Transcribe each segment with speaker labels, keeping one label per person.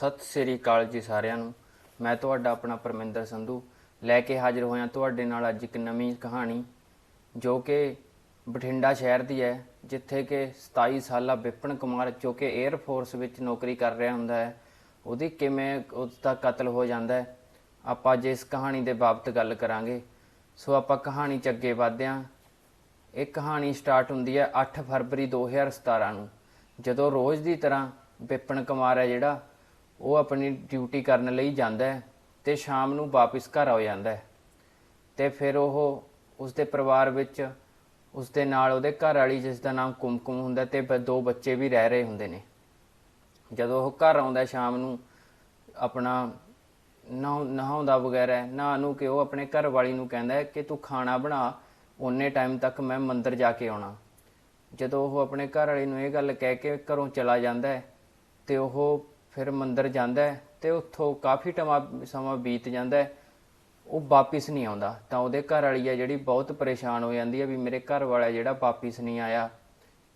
Speaker 1: ਸਤਿ ਸ੍ਰੀ ਅਕਾਲ ਜੀ ਸਾਰਿਆਂ ਨੂੰ। ਮੈਂ ਤੁਹਾਡਾ ਆਪਣਾ ਪਰਮਿੰਦਰ ਸੰਧੂ। ਲੈ ਕੇ ਹਾਜ਼ਰ ਹੋਇਆ ਤੁਹਾਡੇ ਨਾਲ ਅੱਜ ਇੱਕ ਨਵੀਂ ਕਹਾਣੀ, ਜੋ ਕਿ ਬਠਿੰਡਾ ਸ਼ਹਿਰ ਦੀ ਹੈ, ਜਿੱਥੇ ਕਿ 27 ਸਾਲਾ ਵਿਪਨ ਕੁਮਾਰ ਜੋ ਕਿ 에ਅਰ ਫੋਰਸ ਵਿੱਚ ਨੌਕਰੀ ਕਰ ਰਿਹਾ ਹੁੰਦਾ ਹੈ, ਉਹਦੀ ਕਿਵੇਂ ਉਸ ਦਾ ਕਤਲ ਹੋ ਜਾਂਦਾ ਹੈ, ਆਪਾਂ ਅੱਜ ਇਸ ਕਹਾਣੀ ਦੇ ਬਾਬਤ ਗੱਲ ਕਰਾਂਗੇ। ਸੋ ਆਪਾਂ ਕਹਾਣੀ ਚ ਅੱਗੇ ਵਧਦੇ ਹਾਂ ਇਹ ਕਹਾਣੀ ਸਟਾਰਟ ਹੁੰਦੀ ਹੈ 8 ਫਰਵਰੀ 2017 ਨੂੰ, ਜਦੋਂ ਰੋਜ਼ ਦੀ ਤਰ੍ਹਾਂ ਵਿਪਨ ਕੁਮਾਰ ਹੈ ਜਿਹੜਾ ਉਹ ਆਪਣੀ ਡਿਊਟੀ ਕਰਨ ਲਈ ਜਾਂਦਾ ਹੈ ਤੇ ਸ਼ਾਮ ਨੂੰ ਵਾਪਸ ਘਰ ਆ ਜਾਂਦਾ ਹੈ। ਤੇ ਫਿਰ ਉਹ ਉਸਦੇ ਪਰਿਵਾਰ ਵਿੱਚ ਉਸਦੇ ਨਾਲ ਉਹਦੇ ਘਰ ਵਾਲੀ, ਜਿਸ ਦਾ ਨਾਮ ਕੁਮਕੁਮ ਹੁੰਦਾ ਤੇ ਬ- ਦੋ ਬੱਚੇ ਵੀ ਰਹਿ ਰਹੇ ਹੁੰਦੇ ਨੇ। ਜਦੋਂ ਉਹ ਘਰ ਆਉਂਦਾ ਸ਼ਾਮ ਨੂੰ, ਆਪਣਾ ਨਹਾ ਨਹਾਉਂਦਾ ਵਗੈਰਾ ਨਹਾ ਨੂੰ ਕਿ ਉਹ ਆਪਣੇ ਘਰ ਵਾਲੀ ਨੂੰ ਕਹਿੰਦਾ ਹੈ ਕਿ ਤੂੰ ਖਾਣਾ ਬਣਾ, ਓਨੇ ਟਾਈਮ ਤੱਕ ਮੈਂ ਮੰਦਰ ਜਾ ਕੇ ਆਉਣਾ। ਜਦੋਂ ਉਹ ਆਪਣੇ ਘਰ ਵਾਲੇ ਨੂੰ ਇਹ ਗੱਲ ਕਹਿ ਕੇ ਘਰੋਂ ਚਲਾ ਜਾਂਦਾ ਹੈ ਤੇ ਉਹ ਫਿਰ ਮੰਦਰ ਜਾਂਦਾ ਹੈ ਤੇ ਉੱਥੋਂ ਕਾਫੀ ਟਮਾ, ਸਮਾਂ ਬੀਤ ਜਾਂਦਾ ਹੈ। ਉਹ ਵਾਪਿਸ ਨਹੀਂ ਆਉਂਦਾ। ਤਾਂ ਉਹਦੇ ਘਰ ਵਾਲੀ ਹੈ ਜਿਹੜੀ ਬਹੁਤ ਪਰੇਸ਼ਾਨ ਹੋ ਜਾਂਦੀ ਹੈ ਵੀ ਮੇਰੇ ਘਰ ਵਾਲਾ ਜਿਹੜਾ ਵਾਪਿਸ ਨਹੀਂ ਆਇਆ।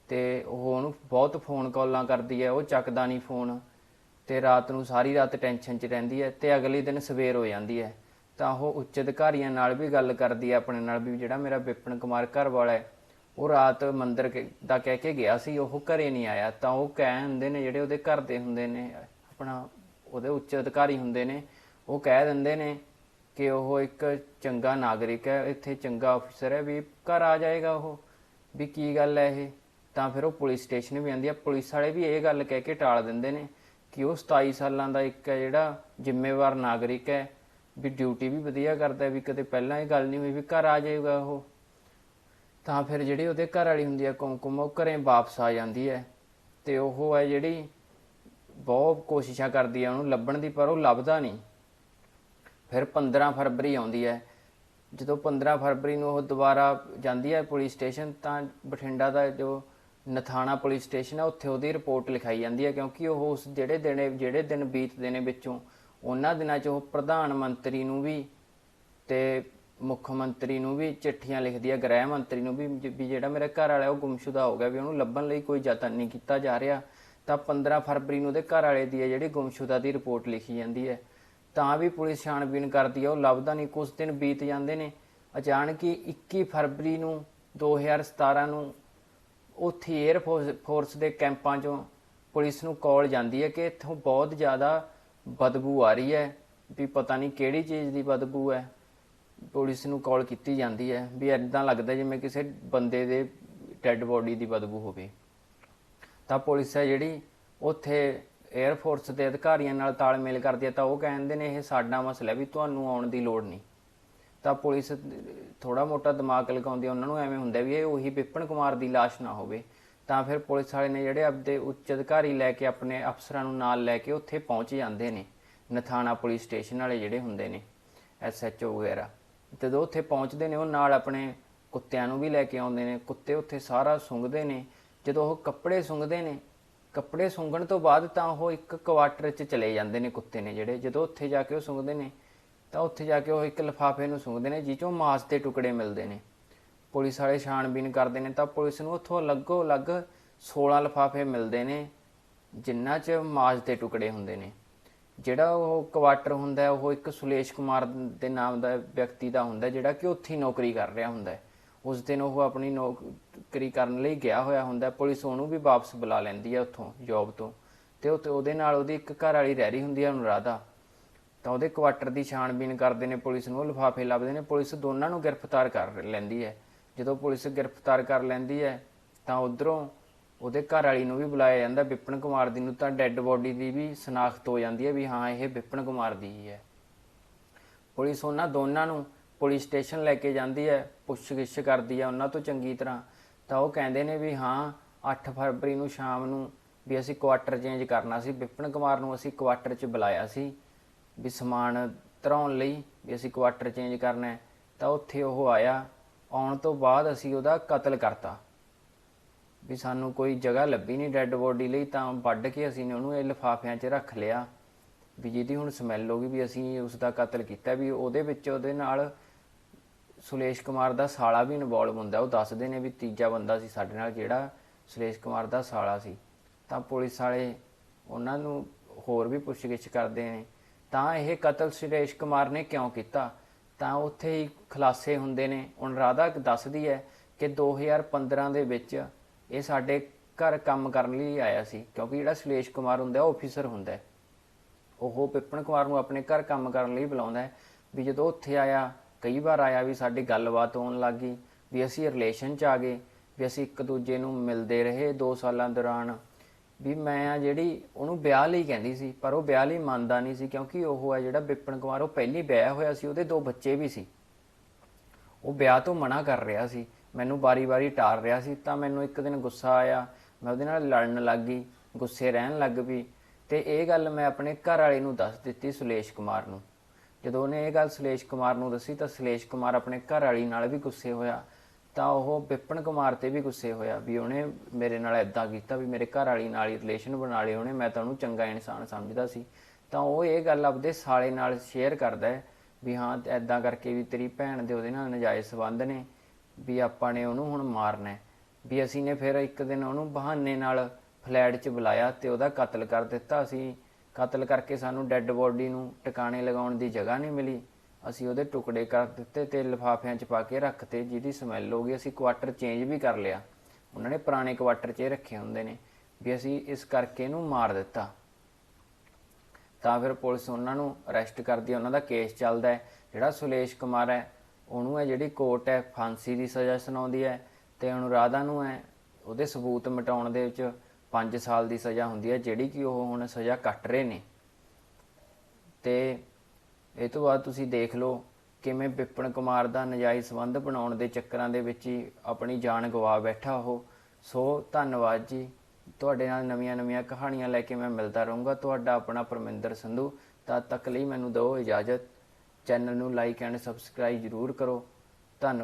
Speaker 1: ਤੇ ਉਹ ਉਹਨੂੰ ਬਹੁਤ ਫੋਨ ਕਾਲਾਂ ਕਰਦੀ ਹੈ। ਉਹ ਚੱਕਦਾ ਨਹੀਂ ਫੋਨ ਤੇ ਰਾਤ ਨੂੰ ਸਾਰੀ ਰਾਤ ਟੈਨਸ਼ਨ 'ਚ ਰਹਿੰਦੀ ਹੈ ਤੇ ਅਗਲੇ ਦਿਨ ਸਵੇਰ ਹੋ ਜਾਂਦੀ ਹੈ। ਤਾਂ ਉਹ ਉੱਚ ਅਧਿਕਾਰੀਆਂ ਨਾਲ ਵੀ ਗੱਲ ਕਰਦੀ ਹੈ ਆਪਣੇ ਨਾਲ ਵੀ ਜਿਹੜਾ ਮੇਰਾ ਵਿਪਨ ਕੁਮਾਰ ਘਰ ਵਾਲਾ ਹੈ। ਉਹ ਰਾਤ ਮੰਦਰ ਦਾ ਕਹਿ ਕੇ ਗਿਆ ਸੀ, ਉਹ ਘਰੇ ਨਹੀਂ ਆਇਆ। ਤਾਂ ਉਹ ਕਹਿ ਹੁੰਦੇ ਨੇ ਜਿਹੜੇ ਉਹਦੇ ਘਰ ਦੇ ਹੁੰਦੇ ਨੇ, ਆਪਣਾ ਉਹਦੇ ਉੱਚ ਅਧਿਕਾਰੀ ਹੁੰਦੇ ਨੇ, ਉਹ ਕਹਿ ਦਿੰਦੇ ਨੇ ਕਿ ਉਹ ਇੱਕ ਚੰਗਾ ਨਾਗਰਿਕ ਹੈ, ਇੱਥੇ ਚੰਗਾ ਅਫਸਰ ਹੈ, ਵੀ ਘਰ ਆ ਜਾਏਗਾ ਉਹ। ਵੀ ਕੀ ਗੱਲ ਹੈ ਇਹ? ਤਾਂ ਫਿਰ ਉਹ ਪੁਲਿਸ ਸਟੇਸ਼ਨ ਵੀ ਆਂਦੀ ਆ। ਪੁਲਿਸ ਵਾਲੇ ਵੀ ਇਹ ਗੱਲ ਕਹਿ ਕੇ ਟਾਲ ਦਿੰਦੇ ਨੇ ਕਿ ਉਹ 27 ਸਾਲਾਂ ਦਾ ਇੱਕ ਹੈ ਜਿਹੜਾ ਜ਼ਿੰਮੇਵਾਰ ਨਾਗਰਿਕ ਹੈ, ਵੀ ਡਿਊਟੀ ਵੀ ਵਧੀਆ ਕਰਦਾ ਵੀ ਕਦੇ ਪਹਿਲਾਂ ਇਹ ਗੱਲ ਨਹੀਂ ਹੋਈ ਵੀ ਘਰ ਆ ਜਾਏਗਾ ਉਹ। ਤਾਂ ਫਿਰ ਜਿਹੜੀ ਉਹਦੇ ਘਰ ਵਾਲੀ ਹੁੰਦੀ ਹੈ ਕੁਮਕੁਮ, ਉਹ ਘਰੇ ਵਾਪਸ ਆ ਜਾਂਦੀ ਹੈ। ਤੇ ਉਹ ਹੈ ਜਿਹੜੀ ਬਹੁਤ ਕੋਸ਼ਿਸ਼ਾਂ ਕਰਦੀ ਹੈ ਉਹਨੂੰ ਲੱਭਣ ਦੀ, ਪਰ ਉਹ ਲੱਭਦਾ ਨਹੀਂ। ਫਿਰ 15 ਫਰਵਰੀ ਆਉਂਦੀ ਹੈ। ਜਦੋਂ 15 ਫਰਵਰੀ ਨੂੰ ਉਹ ਦੁਬਾਰਾ ਜਾਂਦੀ ਹੈ ਪੁਲਿਸ ਸਟੇਸ਼ਨ, ਤਾਂ ਬਠਿੰਡਾ ਦਾ ਜੋ ਨਥਾਣਾ ਪੁਲਿਸ ਸਟੇਸ਼ਨ ਹੈ ਉੱਥੇ ਉਹਦੀ ਰਿਪੋਰਟ ਲਿਖਾਈ ਜਾਂਦੀ ਹੈ, ਕਿਉਂਕਿ ਉਹ ਉਸ ਜਿਹੜੇ ਦਿਨ ਜਿਹੜੇ ਦਿਨ ਬੀਤਦੇ ਨੇ ਵਿੱਚੋਂ, ਉਹਨਾਂ ਦਿਨਾਂ 'ਚ ਉਹ ਪ੍ਰਧਾਨ ਮੰਤਰੀ ਨੂੰ ਵੀ ਤੇ ਮੁੱਖ ਮੰਤਰੀ ਨੂੰ ਵੀ ਚਿੱਠੀਆਂ ਲਿਖਦੀ ਹੈ ਗ੍ਰਹਿ ਮੰਤਰੀ ਨੂੰ ਵੀ ਵੀ ਜਿਹੜਾ ਮੇਰਾ ਘਰ ਵਾਲਾ ਉਹ ਗੁੰਮਸ਼ੁਦਾ ਹੋ ਗਿਆ ਵੀ ਉਹਨੂੰ ਲੱਭਣ ਲਈ ਕੋਈ ਯਤਨ ਨਹੀਂ ਕੀਤਾ ਜਾ ਰਿਹਾ। ਤਾਂ 15 ਫਰਵਰੀ ਨੂੰ ਉਹਦੇ ਘਰ ਵਾਲੇ ਦੀ ਹੈ ਜਿਹੜੀ ਗੁੰਮਸ਼ੁਦਾ ਦੀ ਰਿਪੋਰਟ ਲਿਖੀ ਜਾਂਦੀ ਹੈ। ਤਾਂ ਵੀ ਪੁਲਿਸ ਛਾਣਬੀਨ ਕਰਦੀ ਹੈ ਉਹ ਲੱਭਦਾ ਨਹੀਂ ਕੁਝ ਦਿਨ ਬੀਤ ਜਾਂਦੇ ਨੇ। ਅਚਾਨਕ ਹੀ 21 ਫਰਵਰੀ ਨੂੰ 2017 ਨੂੰ ਉੱਥੇ 에ਅਰ ਫੋਰਸ- ਫੋਰਸ ਦੇ ਕੈਂਪਾਂ 'ਚੋਂ ਪੁਲਿਸ ਨੂੰ ਕਾਲ ਜਾਂਦੀ ਹੈ ਕਿ ਇੱਥੋਂ ਬਹੁਤ ਜ਼ਿਆਦਾ ਬਦਬੂ ਆ ਰਹੀ ਹੈ, ਵੀ ਪਤਾ ਨਹੀਂ ਕਿਹੜੀ ਚੀਜ਼ ਦੀ ਬਦਬੂ ਹੈ। ਪੁਲਿਸ ਨੂੰ ਕਾਲ ਕੀਤੀ ਜਾਂਦੀ ਹੈ ਵੀ ਐਦਾਂ ਲੱਗਦਾ ਜਿਵੇਂ ਕਿਸੇ ਬੰਦੇ ਦੇ ਡੈੱਡ ਬੋਡੀ ਦੀ ਬਦਬੂ ਹੋਵੇ। ਤਾਂ ਪੁਲਿਸ ਹੈ ਜਿਹੜੀ ਉੱਥੇ 에ਅਰ ਫੋਰਸ ਦੇ ਅਧਿਕਾਰੀਆਂ ਨਾਲ ਤਾਲਮੇਲ ਕਰਦੀ ਹੈ ਤਾਂ ਉਹ ਕਹਿੰਦੇ ਨੇ ਇਹ ਸਾਡਾ ਮਸਲਾ ਵੀ ਤੁਹਾਨੂੰ ਆਉਣ ਦੀ ਲੋੜ ਨਹੀਂ। ਤਾਂ ਪੁਲਿਸ ਥੋੜਾ ਮੋਟਾ ਦਿਮਾਗ ਲਗਾਉਂਦੀ ਹੈ, ਉਹਨਾਂ ਨੂੰ ਐਵੇਂ ਹੁੰਦਾ ਵੀ ਇਹ ਉਹੀ ਵਿਪਨ ਕੁਮਾਰ ਦੀ ਲਾਸ਼ ਨਾ ਹੋਵੇ। ਤਾਂ ਫਿਰ ਪੁਲਿਸ ਵਾਲੇ ਨੇ ਜਿਹੜੇ ਆਪਦੇ ਉੱਚ ਅਧਿਕਾਰੀ ਲੈ ਕੇ ਆਪਣੇ ਅਫਸਰਾਂ ਨੂੰ ਨਾਲ ਲੈ ਕੇ ਉੱਥੇ ਪਹੁੰਚ ਜਾਂਦੇ ਨੇ। ਨਥਾਣਾ ਪੁਲਿਸ ਸਟੇਸ਼ਨ ਵਾਲੇ ਜਿਹੜੇ ਹੁੰਦੇ ਨੇ ਐਸਐਚਓ ਵਗੈਰਾ। ਜਦੋਂ ਉੱਥੇ ਪਹੁੰਚਦੇ ਨੇ, ਉਹ ਨਾਲ ਆਪਣੇ ਕੁੱਤਿਆਂ ਨੂੰ ਵੀ ਲੈ ਕੇ ਆਉਂਦੇ ਨੇ। ਕੁੱਤੇ ਉੱਥੇ ਸਾਰਾ ਸੁੰਘਦੇ ਨੇ। ਜਦੋਂ ਉਹ ਕੱਪੜੇ ਸੁੰਘਦੇ ਨੇ, ਕੱਪੜੇ ਸੁੰਘਣ ਤੋਂ ਬਾਅਦ ਤਾਂ ਉਹ ਇੱਕ ਕੁਆਟਰ 'ਚ ਚਲੇ ਜਾਂਦੇ ਨੇ ਕੁੱਤੇ ਨੇ ਜਿਹੜੇ। ਜਦੋਂ ਉੱਥੇ ਜਾ ਕੇ ਉਹ ਸੁੰਘਦੇ ਨੇ, ਤਾਂ ਉੱਥੇ ਜਾ ਕੇ ਉਹ ਇੱਕ ਲਿਫਾਫੇ ਨੂੰ ਸੁੰਘਦੇ ਨੇ, ਜਿਹ 'ਚੋਂ ਮਾਸ ਦੇ ਟੁਕੜੇ ਮਿਲਦੇ ਨੇ। ਪੁਲਿਸ ਵਾਲੇ ਛਾਣਬੀਨ ਕਰਦੇ ਨੇ, ਤਾਂ ਪੁਲਿਸ ਨੂੰ ਉੱਥੋਂ ਅਲੱਗੋ ਅਲੱਗ 16 ਲਿਫਾਫੇ ਮਿਲਦੇ ਨੇ ਜਿਨ੍ਹਾਂ 'ਚ ਮਾਸ ਦੇ ਟੁਕੜੇ ਹੁੰਦੇ ਨੇ। ਜਿਹੜਾ ਉਹ ਕੁਆਟਰ ਹੁੰਦਾ ਉਹ ਇੱਕ ਸੁਲੇਸ਼ ਕੁਮਾਰ ਦੇ ਨਾਮ ਦਾ ਵਿਅਕਤੀ ਦਾ ਹੁੰਦਾ ਜਿਹੜਾ ਕਿ ਉੱਥੇ ਹੀ ਨੌਕਰੀ ਕਰ ਰਿਹਾ ਹੁੰਦਾ ਉਸ ਦਿਨ ਉਹ ਆਪਣੀ ਨੌਕਰੀ ਕਰਨ ਲਈ ਗਿਆ ਹੋਇਆ ਹੁੰਦਾ ਪੁਲਿਸ ਉਹਨੂੰ ਵੀ ਵਾਪਸ ਬੁਲਾ ਲੈਂਦੀ ਹੈ ਉੱਥੋਂ, ਜੌਬ ਤੋਂ। ਤੇ ਉੱਥੇ ਉਹਦੇ ਨਾਲ ਉਹਦੀ ਇੱਕ ਘਰ ਵਾਲੀ ਰਹਿ ਰਹੀ ਹੁੰਦੀ ਹੈ, ਅਨੁਰਾਧਾ। ਤਾਂ ਉਹਦੇ ਕੁਆਟਰ ਦੀ ਛਾਣਬੀਨ ਕਰਦੇ ਨੇ ਪੁਲਿਸ ਨੂੰ ਉਹ ਲਿਫਾਫੇ ਲੱਭਦੇ ਨੇ। ਪੁਲਿਸ ਦੋਨਾਂ ਨੂੰ ਗ੍ਰਿਫਤਾਰ ਕਰ ਲੈਂਦੀ ਹੈ। ਜਦੋਂ ਪੁਲਿਸ ਗ੍ਰਿਫਤਾਰ ਕਰ ਲੈਂਦੀ ਹੈ, ਤਾਂ ਉਧਰੋਂ ਉਹਦੇ ਘਰ ਵਾਲੀ ਨੂੰ ਵੀ ਬੁਲਾਇਆ ਜਾਂਦਾ, ਵਿਪਨ ਕੁਮਾਰ ਦੀ ਨੂੰ ਤਾਂ ਡੈੱਡ ਬੋਡੀ ਦੀ ਵੀ ਸ਼ਨਾਖਤ ਹੋ ਜਾਂਦੀ ਹੈ ਵੀ ਹਾਂ, ਇਹ ਵਿਪਨ ਕੁਮਾਰ ਦੀ ਹੀ ਹੈ। ਪੁਲਿਸ ਉਹਨਾਂ ਦੋਨਾਂ ਨੂੰ ਪੁਲਿਸ ਸਟੇਸ਼ਨ ਲੈ ਕੇ ਜਾਂਦੀ ਹੈ, ਪੁੱਛਗਿੱਛ ਕਰਦੀ ਹੈ ਉਹਨਾਂ ਤੋਂ ਚੰਗੀ ਤਰ੍ਹਾਂ। ਤਾਂ ਉਹ ਕਹਿੰਦੇ ਨੇ ਵੀ ਹਾਂ 8 ਫਰਵਰੀ ਨੂੰ ਸ਼ਾਮ ਨੂੰ ਵੀ ਅਸੀਂ ਕੁਆਟਰ ਚੇਂਜ ਕਰਨਾ ਸੀ, ਵਿਪਨ ਕੁਮਾਰ ਨੂੰ ਅਸੀਂ ਕੁਆਟਰ 'ਚ ਬੁਲਾਇਆ ਸੀ ਵੀ ਸਮਾਨ ਧਰਾਉਣ ਲਈ ਵੀ ਅਸੀਂ ਕੁਆਟਰ ਚੇਂਜ ਕਰਨਾ ਹੈ। ਤਾਂ ਉੱਥੇ ਉਹ ਆਇਆ, ਆਉਣ ਤੋਂ ਬਾਅਦ ਅਸੀਂ ਉਹਦਾ ਕਤਲ ਕਰਤਾ। ਵੀ ਸਾਨੂੰ ਕੋਈ ਜਗ੍ਹਾ ਲੱਭੀ ਨਹੀਂ ਡੈੱਡ ਬੋਡੀ ਲਈ ਤਾਂ ਵੱਢ ਕੇ ਅਸੀਂ ਨੇ ਉਹਨੂੰ ਇਹ ਲਿਫਾਫਿਆਂ 'ਚ ਰੱਖ ਲਿਆ। ਵੀ ਜਿਹਦੀ ਹੁਣ ਸਮੈਲ ਹੋ ਗਈ ਵੀ ਅਸੀਂ ਉਸ ਦਾ ਕਤਲ ਕੀਤਾ ਵੀ ਉਹਦੇ ਵਿੱਚ ਉਹਦੇ ਨਾਲ ਸੁਲੇਸ਼ ਕੁਮਾਰ ਦਾ ਸਾਲਾ ਵੀ ਇਨਵੋਲਵ ਹੁੰਦਾ। ਉਹ ਦੱਸਦੇ ਨੇ ਵੀ ਤੀਜਾ ਬੰਦਾ ਸੀ ਸਾਡੇ ਨਾਲ ਜਿਹੜਾ ਸੁਲੇਸ਼ ਕੁਮਾਰ ਦਾ ਸਾਲਾ ਸੀ। ਤਾਂ ਪੁਲਿਸ ਵਾਲੇ ਉਹਨਾਂ ਨੂੰ ਹੋਰ ਵੀ ਪੁੱਛਗਿੱਛ ਕਰਦੇ ਨੇ। ਤਾਂ ਇਹ ਕਤਲ ਸੁਰੇਸ਼ ਕੁਮਾਰ ਨੇ ਕਿਉਂ ਕੀਤਾ? ਤਾਂ ਉੱਥੇ ਹੀ ਖੁਲਾਸੇ ਹੁੰਦੇ ਨੇ। ਹੁਣ ਰਾਧਾ ਦੱਸਦੀ ਹੈ ਕਿ 2015 ਦੇ ਵਿੱਚ ਇਹ ਸਾਡੇ ਘਰ ਕੰਮ ਕਰਨ ਲਈ ਆਇਆ ਸੀ, ਕਿਉਂਕਿ ਜਿਹੜਾ ਸੁਰੇਸ਼ ਕੁਮਾਰ ਹੁੰਦਾ ਉਹ ਆਫੀਸਰ ਹੁੰਦਾ ਉਹ ਪਿੱਪਣ ਕੁਮਾਰ ਨੂੰ ਆਪਣੇ ਘਰ ਕੰਮ ਕਰਨ ਲਈ ਬੁਲਾਉਂਦਾ ਹੈ, ਵੀ ਜਦੋਂ ਉੱਥੇ ਆਇਆ, ਕਈ ਵਾਰ ਆਇਆ ਵੀ ਸਾਡੀ ਗੱਲਬਾਤ ਹੋਣ ਲੱਗ ਗਈ, ਵੀ ਅਸੀਂ ਰਿਲੇਸ਼ਨ 'ਚ ਆ ਗਏ, ਵੀ ਅਸੀਂ ਇੱਕ ਦੂਜੇ ਨੂੰ ਮਿਲਦੇ ਰਹੇ 2 ਸਾਲਾਂ ਦੌਰਾਨ। ਵੀ ਮੈਂ ਆ ਜਿਹੜੀ ਉਹਨੂੰ ਵਿਆਹ ਲਈ ਕਹਿੰਦੀ ਸੀ, ਪਰ ਉਹ ਵਿਆਹ ਲਈ ਮੰਨਦਾ ਨਹੀਂ ਸੀ, ਕਿਉਂਕਿ ਉਹ ਹੈ ਜਿਹੜਾ ਵਿਪਨ ਕੁਮਾਰ, ਉਹ ਪਹਿਲੀ ਵਿਆਹ ਹੋਇਆ ਸੀ, ਉਹਦੇ ਦੋ ਬੱਚੇ ਵੀ ਸੀ। ਉਹ ਵਿਆਹ ਤੋਂ ਮਨਾ ਕਰ ਰਿਹਾ ਸੀ ਮੈਨੂੰ ਵਾਰੀ-ਵਾਰੀ ਟਾਰ ਰਿਹਾ ਸੀ, ਤਾਂ ਮੈਨੂੰ ਇੱਕ ਦਿਨ ਗੁੱਸਾ ਆਇਆ। ਮੈਂ ਉਹਦੇ ਨਾਲ ਲੜਨ ਲੱਗ ਗਈ, ਗੁੱਸੇ ਰਹਿਣ ਲੱਗ ਪਈ। ਤੇ ਇਹ ਗੱਲ ਮੈਂ ਆਪਣੇ ਘਰ ਵਾਲੇ ਨੂੰ ਦੱਸ ਦਿੱਤੀ ਸੁਲੇਸ਼ ਕੁਮਾਰ ਨੂੰ। ਜਦੋਂ ਉਹਨੇ ਇਹ ਗੱਲ ਸੁਲੇਸ਼ ਕੁਮਾਰ ਨੂੰ ਦੱਸੀ, ਤਾਂ ਸੁਲੇਸ਼ ਕੁਮਾਰ ਆਪਣੇ ਘਰ ਵਾਲੀ ਨਾਲ ਵੀ ਗੁੱਸੇ ਹੋਇਆ। ਤਾਂ ਉਹ ਵਿਪਨ ਕੁਮਾਰ ਤੇ ਵੀ ਗੁੱਸੇ ਹੋਇਆ ਵੀ ਉਹਨੇ ਮੇਰੇ ਨਾਲ ਐਦਾਂ ਕੀਤਾ ਵੀ ਮੇਰੇ ਘਰ ਵਾਲੀ ਨਾਲ ਹੀ ਰਿਲੇਸ਼ਨ ਬਣਾ ਲਏ ਉਹਨੇ, ਮੈਂ ਤਾਂ ਉਹਨੂੰ ਚੰਗਾ ਇਨਸਾਨ ਸਮਝਦਾ ਸੀ। ਤਾਂ ਉਹ ਇਹ ਗੱਲ ਆਪਦੇ ਸਾਲੇ ਨਾਲ ਸ਼ੇਅਰ ਕਰਦਾ ਹੈ ਵੀ ਹਾਂ ਐਦਾਂ ਕਰਕੇ ਵੀ ਤੇਰੀ ਭੈਣ ਦੇ ਉਹਦੇ ਨਾਲ ਨਜਾਇਜ਼ ਸੰਬੰਧ ਨੇ। ਵੀ ਆਪਾਂ ਨੇ ਉਹਨੂੰ ਹੁਣ ਮਾਰਨਾ ਹੈ। ਵੀ ਅਸੀਂ ਨੇ ਫਿਰ ਇੱਕ ਦਿਨ ਉਹਨੂੰ ਬਹਾਨੇ ਨਾਲ ਫਲੈਟ 'ਚ ਬੁਲਾਇਆ ਤੇ ਉਹਦਾ ਕਤਲ ਕਰ ਦਿੱਤਾ। ਅਸੀਂ ਕਤਲ ਕਰਕੇ ਸਾਨੂੰ ਡੈੱਡ ਬੋਡੀ ਨੂੰ ਟਿਕਾਣੇ ਲਗਾਉਣ ਦੀ ਜਗ੍ਹਾ ਨਹੀਂ ਮਿਲੀ। ਅਸੀਂ ਉਹਦੇ ਟੁਕੜੇ ਕਰ ਦਿੱਤੇ ਤੇ ਲਿਫਾਫਿਆਂ 'ਚ ਪਾ ਕੇ ਰੱਖਤੇ, ਜਿਹਦੀ ਸਮੈਲ ਹੋ ਗਈ। ਅਸੀਂ ਕੁਆਟਰ ਚੇਂਜ ਵੀ ਕਰ ਲਿਆ। ਉਹਨਾਂ ਨੇ ਪੁਰਾਣੇ ਕੁਆਟਰ 'ਚ ਰੱਖੇ ਹੁੰਦੇ ਨੇ ਵੀ ਅਸੀਂ ਇਸ ਕਰਕੇ ਇਹਨੂੰ ਮਾਰ ਦਿੱਤਾ। ਤਾਂ ਫਿਰ ਪੁਲਿਸ ਉਹਨਾਂ ਨੂੰ ਅਰੈਸਟ ਕਰਦੀ ਹੈ। ਉਹਨਾਂ ਦਾ ਕੇਸ ਚੱਲਦਾ ਹੈ। ਜਿਹੜਾ ਸੁਲੇਸ਼ ਕੁਮਾਰ ਹੈ ਉਹਨੂੰ ਹੈ ਜਿਹੜੀ ਕੋਰਟ ਹੈ, ਫਾਂਸੀ ਦੀ ਸਜ਼ਾ ਸੁਣਾਉਂਦੀ ਹੈ ਤੇ ਅਨੁਰਾਧਾ ਨੂੰ ਹੈ ਉਹਦੇ ਸਬੂਤ ਮਿਟਾਉਣ ਦੇ ਵਿੱਚ 5 ਸਾਲ ਦੀ ਸਜ਼ਾ ਹੁੰਦੀ ਹੈ, ਜਿਹੜੀ ਕਿ ਉਹ ਹੁਣ ਸਜ਼ਾ ਕੱਟ ਰਹੇ ਨੇ। ਤੇ ਇਹ ਤੋਂ ਬਾਅਦ ਤੁਸੀਂ ਦੇਖ ਲਓ ਕਿਵੇਂ ਵਿਪਨ ਕੁਮਾਰ ਦਾ ਨਜਾਇਜ਼ ਸੰਬੰਧ ਬਣਾਉਣ ਦੇ ਚੱਕਰਾਂ ਦੇ ਵਿੱਚ ਹੀ ਆਪਣੀ ਜਾਨ ਗਵਾ ਬੈਠਾ ਉਹ। ਸੋ ਧੰਨਵਾਦ ਜੀ। ਤੁਹਾਡੇ ਨਾਲ ਨਵੀਆਂ-ਨਵੀਆਂ ਕਹਾਣੀਆਂ ਲੈ ਕੇ ਮੈਂ ਮਿਲਦਾ ਰਹੂੰਗਾ। ਤੁਹਾਡਾ ਆਪਣਾ ਪਰਮਿੰਦਰ ਸੰਧੂ, ਤਦ ਤੱਕ ਲਈ ਮੈਨੂੰ ਦਿਓ ਇਜਾਜ਼ਤ। ਚੈਨਲ ਨੂੰ ਲਾਈਕ ਐਂਡ ਸਬਸਕ੍ਰਾਈਬ ਜਰੂਰ ਕਰੋ। ਧੰਨਵਾਦ।